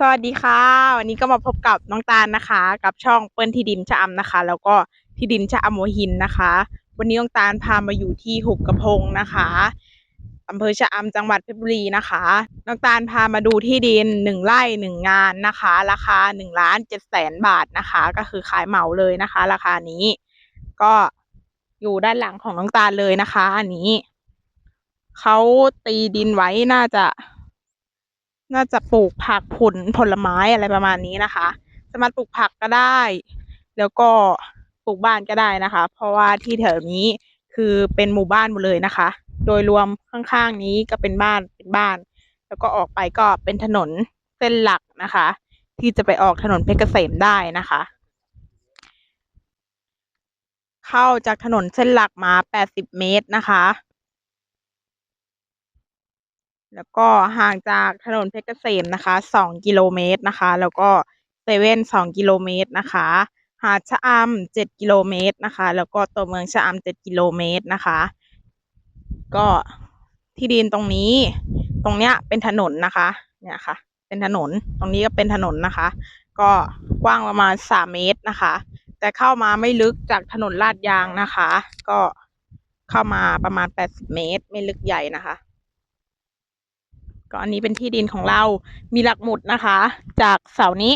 สวัสดีค่ะ วันนี้ก็มาพบกับน้องตาลนะคะ กับช่องเปิ้ลที่ดินชะอำนะคะ แล้วก็ที่ดินชะอำหัวหินนะคะ วันนี้น้องตาลพามาอยู่ที่หุบกระพงนะคะอำเภอชะอำจังหวัดเพชรบุรีนะคะน้องตาลพามาดูที่ดินหนึ่งไร่หนึ่งงานนะคะ ราคาหนึ่งล้านเจ็ดแสนบาทนะคะ ก็คือขายเหมาเลยนะคะ ราคานี้ ก็อยู่ด้านหลังของน้องตาลเลยนะคะ อันนี้เขาตีดินไว้น่าจะ น่าจะปลูกผักผลผลไม้อะไรประมาณนี้นะคะ สามารถปลูกผักก็ได้ แล้วก็ปลูกบ้านก็ได้นะคะ เพราะว่าที่แถวนี้คือเป็นหมู่บ้านหมดเลยนะคะ โดยรวมข้างๆนี้ก็เป็นบ้านเป็นบ้าน แล้วก็ออกไปก็เป็นถนนเส้นหลักนะคะ ที่จะไปออกถนนเพชรเกษมได้นะคะ เข้าจากถนนเส้นหลักมา 80 เมตรนะคะ แล้วก็ห่างจากถนนเพชรเกษมนะคะ 2 กิโลเมตรนะคะ แล้วก็เซเว่น2กิโลเมตรนะคะ หาดชะอำ7กิโลเมตรนะคะ แล้วก็ตัวเมืองชะอำ7กิโลเมตรนะคะ ก็ที่ดินตรงนี้ ตรงเนี้ยเป็นถนนนะคะ เนี่ยค่ะ เป็นถนน ตรงนี้ก็เป็นถนนนะคะ ก็กว้างประมาณ3เมตรนะคะ แต่เข้ามาไม่ลึกจากถนนลาดยางนะคะ ก็เข้ามาประมาณ80เมตร ไม่ลึกใหญ่นะคะ ก็อันนี้เป็นที่ดินของเรา มีหลักหมุดนะคะ จากเสานี้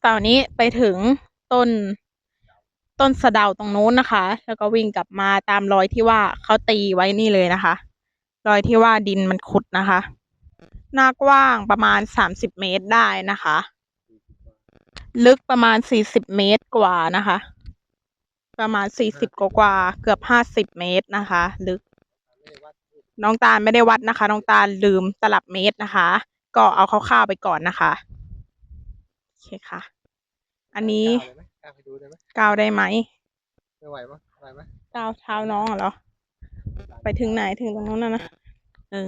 เสานี้ไปถึงต้นต้นสะเดาตรงนู้นนะคะ แล้วก็วิ่งกลับมาตามรอยที่ว่าเขาตีไว้นี่เลยนะคะ รอยที่ว่าดินมันขุดนะคะ หน้ากว้างประมาณสามสิบเมตรได้นะคะ ลึกประมาณสี่สิบเมตรกว่านะคะ ประมาณสี่สิบกว่าเกือบห้าสิบเมตรนะคะ ลึก น้องตาลไม่ได้วัดนะคะ น้องตาลลืมตลับเมตรนะคะ ก็เอาคร่าวๆไปก่อนนะคะโอเคค่ะ อันนี้ก้าวไปดูได้ไหมก้าวได้ไหมไม่ไหวมั้ยไหวไหมก้าวเท้าน้องเหรอ ไปถึงไหนถึงตรงนู้นนะนะเออ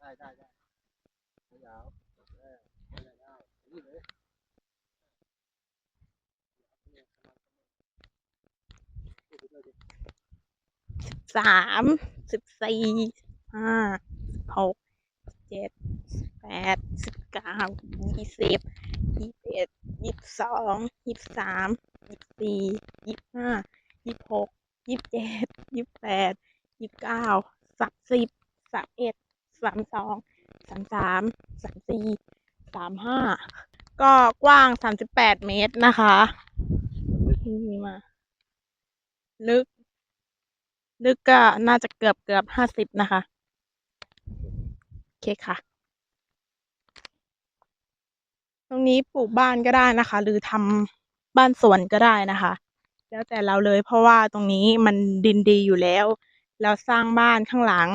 ได้ได้ได้ไม่ยาวได้ได้ได้นี่เลย สามสิบสี่ห้าหกเจ็ดแปดสิบเก้ายี่สิบยี่สิบเอ็ดยี่สิบสองยี่สิบสามยี่สิบสี่ยี่สิบห้ายี่สิบหกยี่สิบเจ็ดยี่สิบแปดยี่สิบเก้าสามสิบสามเอ็ดสามสองสามสามสามสี่สามห้าก็กว้างสามสิบแปดเมตรนะคะนี่มาลึก ลึกก็น่าจะเกือบเกือบห้าสิบนะคะ โอเคค่ะ ตรงนี้ปลูกบ้านก็ได้นะคะ หรือทำบ้านสวนก็ได้นะคะ แล้วแต่เราเลยเพราะว่าตรงนี้มันดินดีอยู่แล้ว เราสร้างบ้านข้างหลัง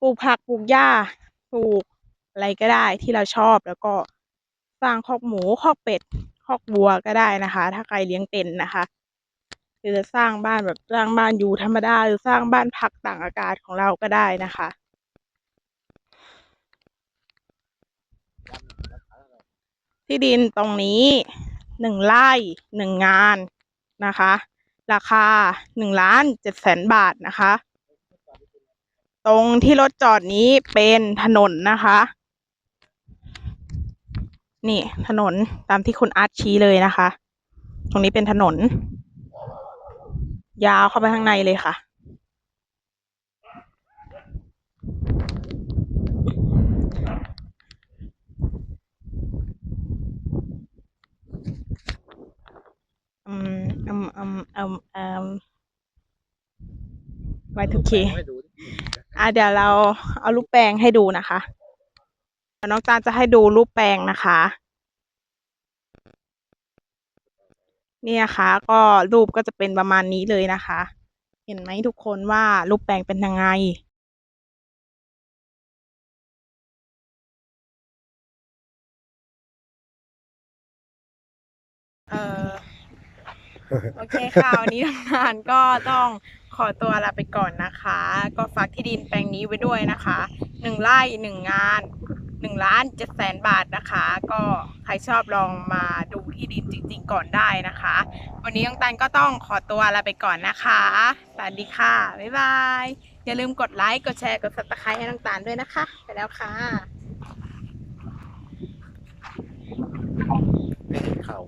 ปลูกผักปลูกหญ้าปลูกอะไรก็ได้ที่เราชอบแล้วก็สร้างคอกหมูคอกเป็ดคอกวัวก็ได้นะคะ ถ้าใครเลี้ยงเป็นนะคะ รือจะสร้างบ้านแบบสร้างบ้านอยู่ธรรมดาหรือสร้างบ้านพักต่างอากาศของเราก็ได้นะคะ ที่ดินตรงนี้หนึ่งไร่หนึ่งงานนะคะ ราคาหนึ่งล้านเจ็ดแสนบาทนะคะ ตรงที่รถจอดนี้เป็นถนนนะคะ นี่ถนนตามที่คุณอาร์ตชี้เลยนะคะ ตรงนี้เป็นถนน ยาวเข้าไปข้างในเลยค่ะ อืมอืมอืมอืมอืมไว้ทุกทีให้ดูดิอะเดี๋ยวเราเอารูปแปลงให้ดูนะคะเดี๋ยวน้องตาลจะให้ดูรูปแปลงนะคะ เนี่ยนะคะก็รูปก็จะเป็นประมาณนี้เลยนะคะ เห็นไหมทุกคนว่ารูปแปลงเป็นยังไงเออโอเคค่ะวันนี้ทำงานก็ต้องขอตัวลาไปก่อนนะคะ ก็ฝากที่ดินแปลงนี้ไว้ด้วยนะคะหนึ่งไร่หนึ่งงานหนึ่งล้านเจ็ดแสนบาทนะคะ ก็ใครชอบลองมาดู ที่ดินจริง ๆ ก่อนได้นะคะ วันนี้น้องตันก็ต้องขอตัวลาไปก่อนนะคะ สวัสดีค่ะ บ๊ายบาย อย่าลืมกดไลค์ กดแชร์ กดซับสไครต์ให้น้องตันด้วยนะคะ ไปแล้วค่ะเขา